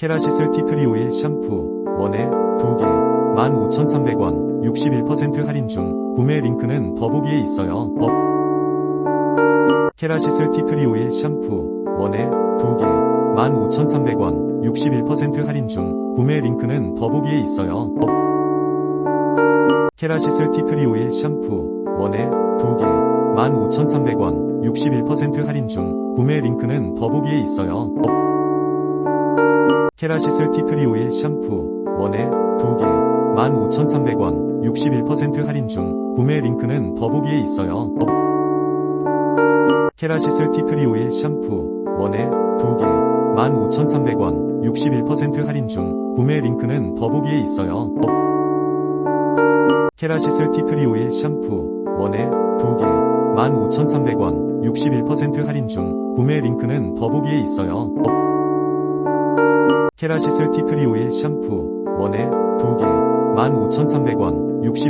케라시슬 티트리 오일 샴푸 원에 2개 15,300원 61% 할인 중 구매 링크는 더보기에 있어요. 더... 케라시슬 티트리 오일 샴푸 원에 2개 15,300원 61% 할인 중 구매 링크는 더보기에 있어요. 더... 케라시슬 티트리 오일 샴푸 원에 2개 15,300원 61% 할인 중 구매 링크는 더보기에 있어요. 더... 케라시슬 티트리 오일 샴푸 원에 2개 15,300원 61% 할인 중 구매 링크는 더보기에 있어요. 더... 케라시슬 티트리 오일 샴푸 원에 2개 15,300원 61% 할인 중 구매 링크는 더보기에 있어요. 더... 케라시슬 티트리 오일 샴푸 원에 2개 15,300원 61% 할인 중 구매 링크는 더보기에 있어요. 더... 케라시슬 티트리 오일 샴푸 원에 2개 15,300원 60